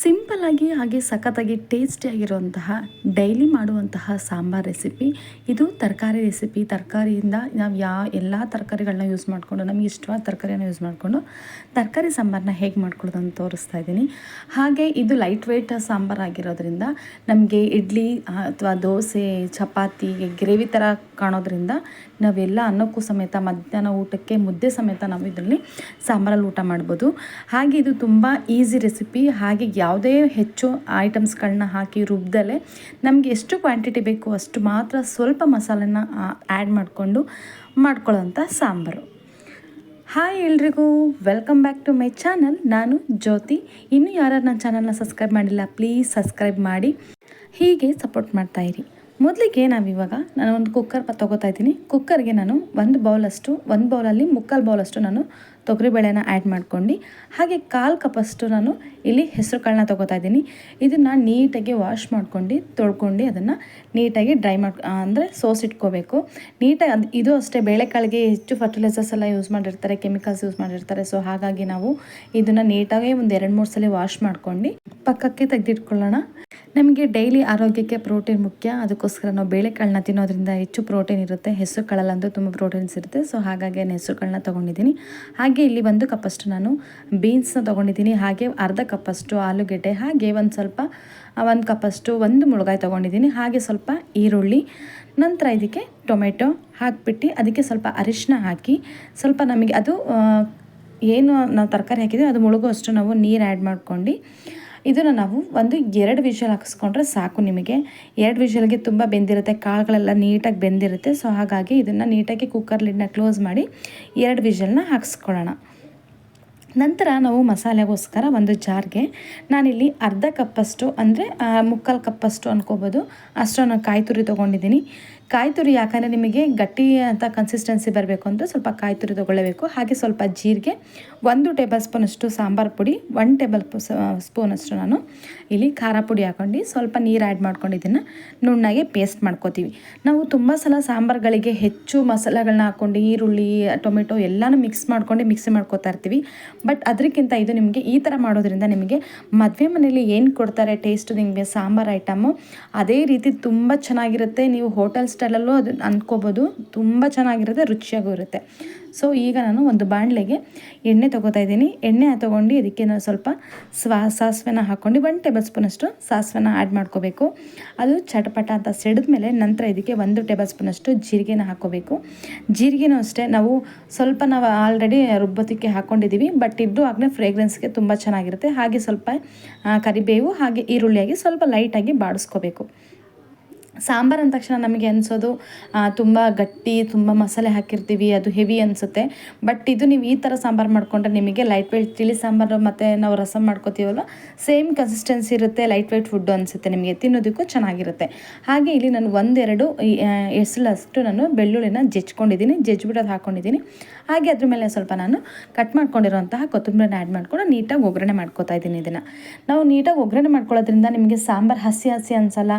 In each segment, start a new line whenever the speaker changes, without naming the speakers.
SIM ಸಿಂಪಲ್ಲಾಗಿ ಹಾಗೆ ಸಖತ್ತಾಗಿ ಟೇಸ್ಟಿಯಾಗಿರುವಂತಹ, ಡೈಲಿ ಮಾಡುವಂತಹ ಸಾಂಬಾರ್ ರೆಸಿಪಿ ಇದು ತರಕಾರಿ ರೆಸಿಪಿ ತರಕಾರಿಯಿಂದ ನಾವು ಯಾವ ಎಲ್ಲ ತರಕಾರಿಗಳನ್ನ ಯೂಸ್ ಮಾಡಿಕೊಂಡು, ನಮಗೆ ಇಷ್ಟವಾದ ತರಕಾರಿಯನ್ನು ಯೂಸ್ ಮಾಡಿಕೊಂಡು, ತರಕಾರಿ ಸಾಂಬಾರನ್ನ ಹೇಗೆ ಮಾಡ್ಕೊಳ್ಳೋದು ಅಂತ ತೋರಿಸ್ತಾ ಇದ್ದೀನಿ. ಹಾಗೆ ಇದು ಲೈಟ್ ವೆಯ್ಟ್ ಸಾಂಬಾರ್ ಆಗಿರೋದ್ರಿಂದ ನಮಗೆ ಇಡ್ಲಿ ಅಥವಾ ದೋಸೆ, ಚಪಾತಿ, ಗ್ರೇವಿ ಥರ ಕಾಣೋದ್ರಿಂದ ನಾವೆಲ್ಲ ಅನ್ನಕ್ಕೂ ಸಮೇತ ಮಧ್ಯಾಹ್ನ ಊಟಕ್ಕೆ ಮುದ್ದೆ ಸಮೇತ ನಾವು ಇದರಲ್ಲಿ ಸಾಂಬಾರಲ್ಲಿ ಊಟ ಮಾಡ್ಬೋದು. ಹಾಗೆ ಇದು ತುಂಬ ಈಸಿ ರೆಸಿಪಿ ಹಾಗೆ ಯಾವುದೇ ಹೆಚ್ಚು ಐಟಮ್ಸ್ಗಳನ್ನ ಹಾಕಿ ರುಬ್ದಲೆ ನಮಗೆ ಎಷ್ಟು ಕ್ವಾಂಟಿಟಿ ಬೇಕು ಅಷ್ಟು ಮಾತ್ರ ಸ್ವಲ್ಪ ಮಸಾಲೆನ ಆ್ಯಡ್ ಮಾಡಿಕೊಂಡು ಮಾಡ್ಕೊಳ್ಳೋಂಥ ಸಾಂಬಾರು. ಹಾಯ್ ಎಲ್ರಿಗೂ welcome back to my channel ನಾನು ಜ್ಯೋತಿ. ಇನ್ನೂ ಯಾರು ನನ್ನ ಚಾನಲ್ನ ಸಬ್ಸ್ಕ್ರೈಬ್ ಮಾಡಿಲ್ಲ ಪ್ಲೀಸ್ ಸಬ್ಸ್ಕ್ರೈಬ್ ಮಾಡಿ. ಹೀಗೆ ಸಪೋರ್ಟ್ ಮಾಡ್ತಾಯಿರಿ ಮೊದಲಿಗೆ ನಾವಿವಾಗ ನಾನು ಒಂದು ಕುಕ್ಕರ್ ತೊಗೋತಾ ಇದ್ದೀನಿ. ಕುಕ್ಕರ್ಗೆ ನಾನು ಒಂದು ಬೌಲಷ್ಟು ಒಂದು ಬೌಲಲ್ಲಿ ಮುಕ್ಕಾಲು ಬೌಲಷ್ಟು ನಾನು ತೊಗರಿಬೇಳೆನ ಆ್ಯಡ್ ಮಾಡ್ಕೊಂಡು, ಹಾಗೆ ಕಾಲು ಕಪ್ಪಷ್ಟು ನಾನು ಇಲ್ಲಿ ಹೆಸರು ಕಾಳನ್ನ ತೊಗೋತಾ ಇದ್ದೀನಿ. ಇದನ್ನು ನೀಟಾಗಿ ವಾಶ್ ಮಾಡ್ಕೊಂಡು, ತೊಳ್ಕೊಂಡು ಅದನ್ನು ನೀಟಾಗಿ ಡ್ರೈ ಮಾಡ್ ಅಂದರೆ ಸೋಸ್ ಇಟ್ಕೋಬೇಕು. ನೀಟಾಗಿ ಅದು, ಇದು ಅಷ್ಟೇ, ಬೇಳೆಕಾಳಿಗೆ ಹೆಚ್ಚು ಫರ್ಟಿಲೈಸರ್ಸ್ ಎಲ್ಲ ಯೂಸ್ ಮಾಡಿರ್ತಾರೆ ಕೆಮಿಕಲ್ಸ್ ಯೂಸ್ ಮಾಡಿರ್ತಾರೆ. ಸೊ ಹಾಗಾಗಿ ನಾವು ಇದನ್ನು ನೀಟಾಗಿ ಒಂದು ಎರಡು, ಮೂರು ಸಲ ವಾಶ್ ಮಾಡ್ಕೊಂಡು ಪಕ್ಕಕ್ಕೆ ತೆಗೆದಿಟ್ಕೊಳ್ಳೋಣ. ನಮಗೆ ಡೈಲಿ ಆರೋಗ್ಯಕ್ಕೆ ಪ್ರೋಟೀನ್ ಮುಖ್ಯ. ಅದಕ್ಕೋಸ್ಕರ ನಾವು ಬೇಳೆಕಾಳನ್ನ ತಿನ್ನೋದ್ರಿಂದ ಹೆಚ್ಚು ಪ್ರೋಟೀನ್ ಇರುತ್ತೆ. ಹೆಸರು ಕಾಳಲ್ಲಂತೂ ತುಂಬ ಪ್ರೋಟೀನ್ಸ್ ಇರುತ್ತೆ. ಸೊ ಹಾಗಾಗಿ ನಾನು ಹೆಸರು ಕಾಳನ್ನ ತೊಗೊಂಡಿದ್ದೀನಿ ಇಲ್ಲಿ ಒಂದು ಕಪ್ಪಷ್ಟು ನಾನು ಬೀನ್ಸ್ನ ತೊಗೊಂಡಿದ್ದೀನಿ, ಹಾಗೆ ಅರ್ಧ ಕಪ್ಪಷ್ಟು ಆಲೂಗೆಡ್ಡೆ, ಹಾಗೆ ಒಂದು ಸ್ವಲ್ಪ ಒಂದು ಕಪ್ಪಷ್ಟು ಒಂದು ಮುಳುಗಾಯಿ ತೊಗೊಂಡಿದ್ದೀನಿ, ಹಾಗೆ ಸ್ವಲ್ಪ ಈರುಳ್ಳಿ, ನಂತರ ಇದಕ್ಕೆ ಟೊಮೆಟೊ ಹಾಕಿಬಿಟ್ಟು ಅದಕ್ಕೆ ಸ್ವಲ್ಪ ಅರಿಶಿನ ಹಾಕಿ, ಸ್ವಲ್ಪ ನಮಗೆ ಅದು ಏನು ನಾವು ತರಕಾರಿ ಹಾಕಿದ್ದೀವಿ ಅದು ಮುಳುಗೋ ಅಷ್ಟು ನಾವು ನೀರು ಆ್ಯಡ್ ಮಾಡ್ಕೊಂಡು ಇದನ್ನು ನಾವು ಒಂದು ಎರಡು ವಿಷಲ್ ಹಾಕಿಸ್ಕೊಂಡ್ರೆ ಸಾಕು ನಿಮಗೆ. ಎರಡು ವಿಷಲ್ಗೆ ತುಂಬ ಬೆಂದಿರುತ್ತೆ ಕಾಳುಗಳೆಲ್ಲ ನೀಟಾಗಿ ಬೆಂದಿರುತ್ತೆ. ಸೊ ಹಾಗಾಗಿ ಇದನ್ನು ನೀಟಾಗಿ ಕುಕ್ಕರ್ ಲಿಡ್ನ ಕ್ಲೋಸ್ ಮಾಡಿ ಎರಡು ವಿಷಲ್ನ ಹಾಕಿಸ್ಕೊಳ್ಳೋಣ. ನಂತರ ನಾವು ಮಸಾಲೆಗೋಸ್ಕರ ಒಂದು ಜಾರ್ಗೆ ನಾನಿಲ್ಲಿ ಅರ್ಧ ಕಪ್ಪಷ್ಟು ಅಂದರೆ ಮುಕ್ಕಾಲು ಕಪ್ಪಷ್ಟು ಅನ್ಕೋಬೋದು. ಅಷ್ಟು ನಾನು ಕಾಯಿ ತುರಿ ತೊಗೊಂಡಿದ್ದೀನಿ. ಕಾಯಿ ತುರಿ ಯಾಕಂದರೆ ನಿಮಗೆ ಗಟ್ಟಿ ಅಂತ ಕನ್ಸಿಸ್ಟೆನ್ಸಿ ಬರಬೇಕು ಅಂದರೆ ಸ್ವಲ್ಪ ಕಾಯಿ ತುರಿ ತೊಗೊಳ್ಳಬೇಕು. ಹಾಗೆ ಸ್ವಲ್ಪ ಜೀರಿಗೆ, ಒಂದು ಟೇಬಲ್ ಸ್ಪೂನಷ್ಟು ಸಾಂಬಾರು ಪುಡಿ ಒನ್ ಟೇಬಲ್ ಸ್ಪೂನಷ್ಟು ನಾನು ಇಲ್ಲಿ ಖಾರ ಪುಡಿ ಹಾಕೊಂಡು ಸ್ವಲ್ಪ ನೀರು ಆ್ಯಡ್ ಮಾಡ್ಕೊಂಡಿದ್ದನ್ನು ನುಣ್ಣಗೆ ಪೇಸ್ಟ್ ಮಾಡ್ಕೋತೀವಿ. ನಾವು ತುಂಬ ಸಲ ಸಾಂಬಾರುಗಳಿಗೆ ಹೆಚ್ಚು ಮಸಾಲೆಗಳನ್ನ ಹಾಕ್ಕೊಂಡು ಈರುಳ್ಳಿ, ಟೊಮೆಟೊ ಎಲ್ಲನೂ ಮಿಕ್ಸ್ ಮಾಡ್ಕೊಂಡು ಮಿಕ್ಸಿ ಮಾಡ್ಕೋತಾ ಇರ್ತೀವಿ. ಬಟ್ ಅದಕ್ಕಿಂತ ಇದು ನಿಮಗೆ ಈ ಥರ ಮಾಡೋದ್ರಿಂದ ನಿಮಗೆ ಮದುವೆ ಮನೇಲಿ ಏನು ಕೊಡ್ತಾರೆ ಟೇಸ್ಟ್ ನಿಮಗೆ ಸಾಂಬಾರು ಐಟಮು ಅದೇ ರೀತಿ ತುಂಬ ಚೆನ್ನಾಗಿರುತ್ತೆ. ನೀವು ಹೋಟೆಲ್ ಸ್ಟೈಲಲ್ಲೂ ಅದು ಅಂದ್ಕೋಬೋದು ತುಂಬ ಚೆನ್ನಾಗಿರುತ್ತೆ, ರುಚಿಯಾಗೂ ಇರುತ್ತೆ. ಸೊ ಈಗ ನಾನು ಒಂದು ಬಾಣಲೆಗೆ ಎಣ್ಣೆ ತೊಗೋತಾ ಇದ್ದೀನಿ. ಎಣ್ಣೆ ತೊಗೊಂಡು ಇದಕ್ಕೆ ನಾನು ಸ್ವಲ್ಪ ಸ್ವಾ, ಸಾಸಿವೆನ ಹಾಕ್ಕೊಂಡು ಒನ್ ಟೇಬಲ್ ಸ್ಪೂನಷ್ಟು ಸಾಸಿವೆನ ಆ್ಯಡ್ ಮಾಡ್ಕೋಬೇಕು. ಅದು ಚಟಪಟ ಅಂತ ಸಿಡಿದ ಮೇಲೆ ನಂತರ ಇದಕ್ಕೆ ಒಂದು ಟೇಬಲ್ ಸ್ಪೂನಷ್ಟು ಜೀರಿಗೆನ ಹಾಕ್ಕೋಬೇಕು. ಜೀರಿಗೆನೂ ಅಷ್ಟೇ, ನಾವು ಸ್ವಲ್ಪ ನಾವು ಆಲ್ರೆಡಿ ರುಬ್ಬೋದಕ್ಕೆ ಹಾಕ್ಕೊಂಡಿದ್ದೀವಿ ಬಟ್ ಇದು ಆಗಲೇ ಫ್ರೇಗ್ರೆನ್ಸ್ಗೆ ತುಂಬ ಚೆನ್ನಾಗಿರುತ್ತೆ. ಹಾಗೆ ಸ್ವಲ್ಪ ಕರಿಬೇವು ಹಾಗೆ ಈರುಳ್ಳಿಯಾಗಿ ಸ್ವಲ್ಪ ಲೈಟಾಗಿ ಬಾಡಿಸ್ಕೋಬೇಕು. ಸಾಂಬಾರು ಅಂದ ತಕ್ಷಣ ನಮಗೆ ಅನಿಸೋದು ತುಂಬ ಗಟ್ಟಿ, ತುಂಬ ಮಸಾಲೆ ಹಾಕಿರ್ತೀವಿ, ಅದು ಹೆವಿ ಅನಿಸುತ್ತೆ. ಬಟ್ ಇದು ನೀವು ಈ ಥರ ಸಾಂಬಾರು ಮಾಡಿಕೊಂಡ್ರೆ ನಿಮಗೆ ಲೈಟ್ ವೆಯ್ಟ್ ತಿಳಿ ಸಾಂಬಾರು ಮತ್ತು ನಾವು ರಸಮ್ ಮಾಡ್ಕೋತೀವಲ್ಲ ಸೇಮ್ ಕನ್ಸಿಸ್ಟೆನ್ಸಿ ಇರುತ್ತೆ ಲೈಟ್ ವೆಯ್ಟ್ ಫುಡ್ಡು ಅನಿಸುತ್ತೆ ನಿಮಗೆ. ತಿನ್ನೋದಕ್ಕೂ ಚೆನ್ನಾಗಿರುತ್ತೆ. ಹಾಗೆ ಇಲ್ಲಿ ನಾನು ಒಂದೆರಡು ಎಸಲಷ್ಟು ನಾನು ಬೆಳ್ಳುಳ್ಳಿನ ಜಜ್ಕೊಂಡಿದ್ದೀನಿ, ಜಜ್ಬಿಡೋದು ಹಾಕ್ಕೊಂಡಿದ್ದೀನಿ ಹಾಗೆ ಅದ್ರ ಮೇಲೆ ಸ್ವಲ್ಪ ನಾನು ಕಟ್ ಮಾಡ್ಕೊಂಡಿರುವಂತಹ ಕೊತ್ತಂಬರಿನ ಆ್ಯಡ್ ಮಾಡಿಕೊಂಡು ನೀಟಾಗಿ ಒಗ್ಗರಣೆ ಮಾಡ್ಕೋತಾ ಇದ್ದೀನಿ ಇದನ್ನು. ನಾವು ನೀಟಾಗಿ ಒಗ್ಗರಣೆ ಮಾಡ್ಕೊಳ್ಳೋದ್ರಿಂದ ನಿಮಗೆ ಸಾಂಬಾರು ಹಸಿ ಹಸಿ ಅನಿಸಲ್ಲ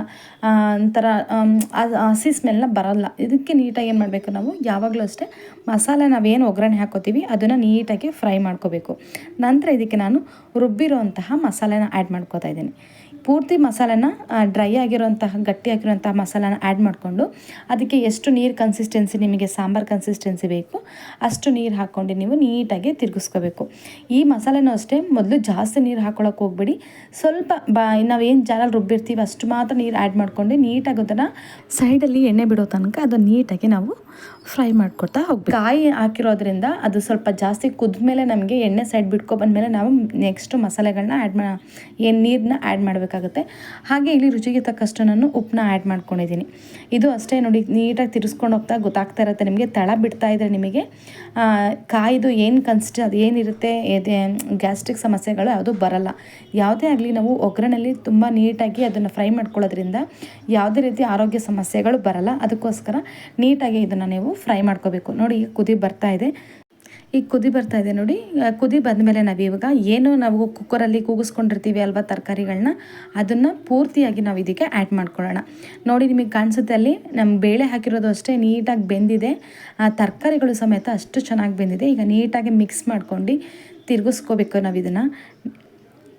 ಒಂಥರ ಹಸಿ ಸ್ಮೆಲ್ನ ಬರಲ್ಲ. ಇದಕ್ಕೆ ನೀಟಾಗಿ ಏನು ಮಾಡಬೇಕು ನಾವು? ಯಾವಾಗಲೂ ಅಷ್ಟೇ ಮಸಾಲೆ ನಾವೇನು ಒಗ್ಗರಣೆ ಹಾಕೋತೀವಿ, ಅದನ್ನು ನೀಟಾಗಿ ಫ್ರೈ ಮಾಡ್ಕೋಬೇಕು. ನಂತರ ಇದಕ್ಕೆ ನಾನು ರುಬ್ಬಿರೋಂತಹ ಮಸಾಲೆನ ಆ್ಯಡ್ ಮಾಡ್ಕೋತಾ ಇದ್ದೀನಿ. ಪೂರ್ತಿ ಮಸಾಲೆನ ಡ್ರೈ ಆಗಿರುವಂತಹ, ಗಟ್ಟಿ ಆಗಿರುವಂತಹ ಮಸಾಲಾನ ಆ್ಯಡ್ ಮಾಡಿಕೊಂಡು, ಅದಕ್ಕೆ ಎಷ್ಟು ನೀರು ಕನ್ಸಿಸ್ಟೆನ್ಸಿ ನಿಮಗೆ ಸಾಂಬಾರು ಕನ್ಸಿಸ್ಟೆನ್ಸಿ ಬೇಕು, ಅಷ್ಟು ನೀರು ಹಾಕ್ಕೊಂಡು ನೀವು ನೀಟಾಗಿ ತಿರುಗಿಸ್ಕೋಬೇಕು. ಈ ಮಸಾಲೆನೂ ಅಷ್ಟೇ, ಮೊದಲು ಜಾಸ್ತಿ ನೀರು ಹಾಕ್ಕೊಳಕ್ಕೆ ಹೋಗ್ಬೇಡಿ. ಸ್ವಲ್ಪ ಬಾ ನಾವೇನು ಜಾಲಲ್ಲಿ ರುಬ್ಬಿರ್ತೀವಿ ಅಷ್ಟು ಮಾತ್ರ ನೀರು ಆ್ಯಡ್ ಮಾಡ್ಕೊಂಡು ನೀಟಾಗಿ ಅದನ್ನು ಸೈಡಲ್ಲಿ ಎಣ್ಣೆ ಬಿಡೋ ತನಕ ಅದು ನೀಟಾಗಿ ನಾವು ಫ್ರೈ ಮಾಡ್ಕೊತಾ ಹೋಗ್ಬೇಕು. ಕಾಯಿ ಹಾಕಿರೋದ್ರಿಂದ ಅದು ಸ್ವಲ್ಪ ಜಾಸ್ತಿ ಕುದ್ಮೇಲೆ ನಮಗೆ ಎಣ್ಣೆ ಸೈಡ್ ಬಿಟ್ಕೊ ಬಂದಮೇಲೆ ನಾವು ನೆಕ್ಸ್ಟ್ ಮಸಾಲೆಗಳನ್ನ ಆ್ಯಡ್ ಮಾ, ಏನು ನೀರನ್ನ ಆ್ಯಡ್ ಮಾಡಬೇಕಾಗುತ್ತೆ ಹಾಗೆ ಇಲ್ಲಿ ರುಚಿಗೆ ತಕ್ಕಷ್ಟು ನಾನು ಉಪ್ಪನ್ನ ಆ್ಯಡ್ ಮಾಡ್ಕೊಂಡಿದ್ದೀನಿ. ಇದು ಅಷ್ಟೇ ನೋಡಿ, ನೀಟಾಗಿ ತಿರ್ಸ್ಕೊಂಡು ಹೋಗ್ತಾ ಗೊತ್ತಾಗ್ತಾ ಇರುತ್ತೆ, ನಿಮಗೆ ತಳ ಬಿಡ್ತಾ ಇದ್ರೆ ನಿಮಗೆ. ಕಾಯ್ದು ಏನು ಕನ್ಸಿಸ್ಟ್ ಅದು ಏನಿರುತ್ತೆ ಗ್ಯಾಸ್ಟ್ರಿಕ್ ಸಮಸ್ಯೆಗಳು ಯಾವುದು ಬರಲ್ಲ. ಯಾವುದೇ ಆಗಲಿ ನಾವು ಒಗ್ಗರಣೆಯಲ್ಲಿ ತುಂಬ ನೀಟಾಗಿ ಅದನ್ನು ಫ್ರೈ ಮಾಡ್ಕೊಳ್ಳೋದ್ರಿಂದ ಯಾವುದೇ ರೀತಿ ಆರೋಗ್ಯ ಸಮಸ್ಯೆಗಳು ಬರಲ್ಲ. ಅದಕ್ಕೋಸ್ಕರ ನೀಟಾಗಿ ಇದನ್ನು ನೀವು ಫ್ರೈ ಮಾಡ್ಕೋಬೇಕು. ನೋಡಿ ಕುದಿ ಬರ್ತಾ ಇದೆ. ಈಗ ಕುದಿ ಬರ್ತಾ ಇದೆ ನೋಡಿ. ಕುದಿ ಬಂದಮೇಲೆ ನಾವು ಇವಾಗ ಏನು ನಾವು ಕುಕ್ಕರಲ್ಲಿ ಕೂಗಿಸ್ಕೊಂಡಿರ್ತೀವಿ ಅಲ್ವಾ ತರಕಾರಿಗಳನ್ನ ಅದನ್ನು ಪೂರ್ತಿಯಾಗಿ ನಾವು ಇದಕ್ಕೆ ಆ್ಯಡ್ ಮಾಡ್ಕೊಳ್ಳೋಣ. ನೋಡಿ ನಿಮಗೆ ಕಾಣಿಸುತ್ತೆ ಅಲ್ಲಿ ನಮ್ಮ ಬೇಳೆ ಹಾಕಿರೋದು ಅಷ್ಟೇ ನೀಟಾಗಿ ಬೆಂದಿದೆ. ಆ ತರಕಾರಿಗಳು ಸಮೇತ ಅಷ್ಟು ಚೆನ್ನಾಗಿ ಬೆಂದಿದೆ. ಈಗ ನೀಟಾಗಿ ಮಿಕ್ಸ್ ಮಾಡ್ಕೊಂಡು ತಿರುಗಿಸ್ಕೋಬೇಕು ನಾವು ಇದನ್ನು.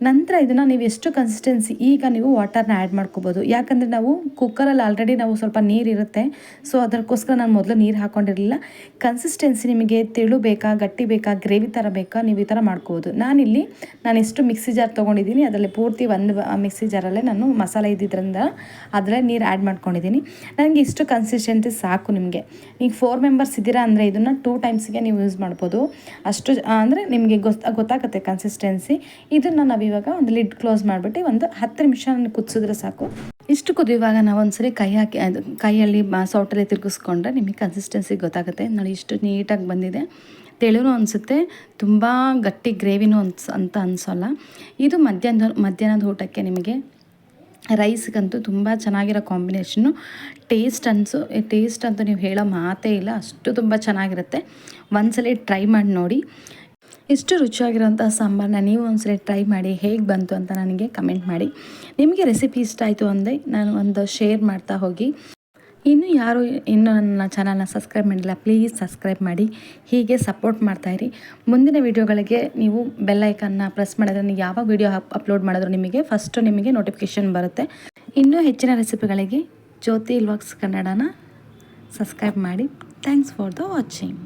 ನಂತರ ಇದನ್ನು ನೀವು ಎಷ್ಟು ಕನ್ಸಿಸ್ಟೆನ್ಸಿ ಈಗ ನೀವು ವಾಟರ್ನ ಆ್ಯಡ್ ಮಾಡ್ಕೋಬೋದು. ಯಾಕಂದರೆ ನಾವು ಕುಕ್ಕರಲ್ಲಿ ಆಲ್ರೆಡಿ ನಾವು ಸ್ವಲ್ಪ ನೀರು ಇರುತ್ತೆ. ಸೊ ಅದಕ್ಕೋಸ್ಕರ ನಾನು ಮೊದಲು ನೀರು ಹಾಕ್ಕೊಂಡಿರಲಿಲ್ಲ ಕನ್ಸಿಸ್ಟೆನ್ಸಿ ನಿಮಗೆ ತೆಳು ಬೇಕಾ, ಗಟ್ಟಿ ಬೇಕಾ ಗ್ರೇವಿ ಥರ ಬೇಕಾ, ನೀವು ಈ ಥರ ಮಾಡ್ಕೋಬೋದು. ನಾನಿಲ್ಲಿ, ನಾನು ಎಷ್ಟು ಮಿಕ್ಸಿ ಜಾರ್ ತೊಗೊಂಡಿದ್ದೀನಿ, ಅದರಲ್ಲಿ ಪೂರ್ತಿ ಒಂದು ಮಿಕ್ಸಿ ಜಾರಲ್ಲೇ ನಾನು ಮಸಾಲೆ ಇದ್ದಿದ್ದರಿಂದ ಅದರಲ್ಲೇ ನೀರು ಆ್ಯಡ್ ಮಾಡ್ಕೊಂಡಿದ್ದೀನಿ. ನನಗೆ ಇಷ್ಟು ಕನ್ಸಿಸ್ಟೆನ್ಸಿ ಸಾಕು ನಿಮಗೆ. ಈಗ ಫೋರ್ ಮೆಂಬರ್ಸ್ ಇದ್ದೀರಾ ಅಂದರೆ ಇದನ್ನು ಟೂ ಟೈಮ್ಸ್ಗೆ ನೀವು ಯೂಸ್ ಮಾಡ್ಬೋದು. ಅಷ್ಟು, ಅಂದರೆ ನಿಮಗೆ ಗೊತ್ತ, ಗೊತ್ತಾಗುತ್ತೆ ಕನ್ಸಿಸ್ಟೆನ್ಸಿ ಇದನ್ನು ನಾವು ಇವಾಗ ಒಂದು ಲಿಡ್ ಕ್ಲೋಸ್ ಮಾಡಿಬಿಟ್ಟು ಒಂದು ಹತ್ತು ನಿಮಿಷ ಕುದಿಸಿದ್ರೆ ಸಾಕು. ಇಷ್ಟು ಇವಾಗ ನಾವು ಒಂದ್ಸರಿ ಕೈ ಹಾಕಿ, ಅದು ಕೈಯಲ್ಲಿ ಸೌಟಲ್ಲಿ ತಿರುಗಿಸ್ಕೊಂಡ್ರೆ ನಿಮಗೆ ಕನ್ಸಿಸ್ಟೆನ್ಸಿ ಗೊತ್ತಾಗುತ್ತೆ. ನೋಡಿ, ಇಷ್ಟು ನೀಟಾಗಿ ಬಂದಿದೆ. ತೆಳುನೂ ಅನಿಸುತ್ತೆ, ತುಂಬ ಗಟ್ಟಿ ಗ್ರೇವಿನೂ ಅನ್ಸ್, ಅಂತ ಅನಿಸೋಲ್ಲ. ಇದು ಮಧ್ಯಾಹ್ನ, ಮಧ್ಯಾಹ್ನದ ಊಟಕ್ಕೆ ನಿಮಗೆ ರೈಸ್ಗಂತೂ ತುಂಬ ಚೆನ್ನಾಗಿರೋ ಕಾಂಬಿನೇಷನ್ನು ಟೇಸ್ಟ್ ಅನ್ಸು ಟೇಸ್ಟ್ ಅಂತೂ ನೀವು ಹೇಳೋ ಮಾತೇ ಇಲ್ಲ, ಅಷ್ಟು ತುಂಬ ಚೆನ್ನಾಗಿರುತ್ತೆ. ಒಂದ್ಸಲ ಟ್ರೈ ಮಾಡಿ ನೋಡಿ. ಇಷ್ಟು ರುಚಿಯಾಗಿರೋಂಥ ಸಾಂಬಾರನ್ನ ನೀವು ಒಂದ್ಸಲ ಟ್ರೈ ಮಾಡಿ ಹೇಗೆ ಬಂತು ಅಂತ ನನಗೆ ಕಮೆಂಟ್ ಮಾಡಿ. ನಿಮಗೆ ರೆಸಿಪಿ ಇಷ್ಟ ಆಯಿತು ಅಂದರೆ ನಾನು ಒಂದು ಶೇರ್ ಮಾಡ್ತಾ ಹೋಗಿ. ಇನ್ನು ಯಾರು ಇನ್ನೂ ನನ್ನ ಚಾನಲ್ನ ಸಬ್ಸ್ಕ್ರೈಬ್ ಮಾಡಿಲ್ಲ ಪ್ಲೀಸ್ ಸಬ್ಸ್ಕ್ರೈಬ್ ಮಾಡಿ. ಹೀಗೆ ಸಪೋರ್ಟ್ ಮಾಡ್ತಾಯಿರಿ ಮುಂದಿನ ವೀಡಿಯೋಗಳಿಗೆ ನೀವು ಬೆಲ್ಲೈಕನ್ನ ಪ್ರೆಸ್ ಮಾಡಿದ್ರೆ ಯಾವಾಗ ವೀಡಿಯೋ ಅಪ್ಲೋಡ್ ಮಾಡಿದ್ರು ನಿಮಗೆ ಫಸ್ಟು ನಿಮಗೆ ನೋಟಿಫಿಕೇಷನ್ ಬರುತ್ತೆ. ಇನ್ನೂ ಹೆಚ್ಚಿನ ರೆಸಿಪಿಗಳಿಗೆ ಜ್ಯೋತಿ ಇಲ್ವಾಕ್ಸ್ ಕನ್ನಡನ ಸಬ್ಸ್ಕ್ರೈಬ್ ಮಾಡಿ. Thanks for the watching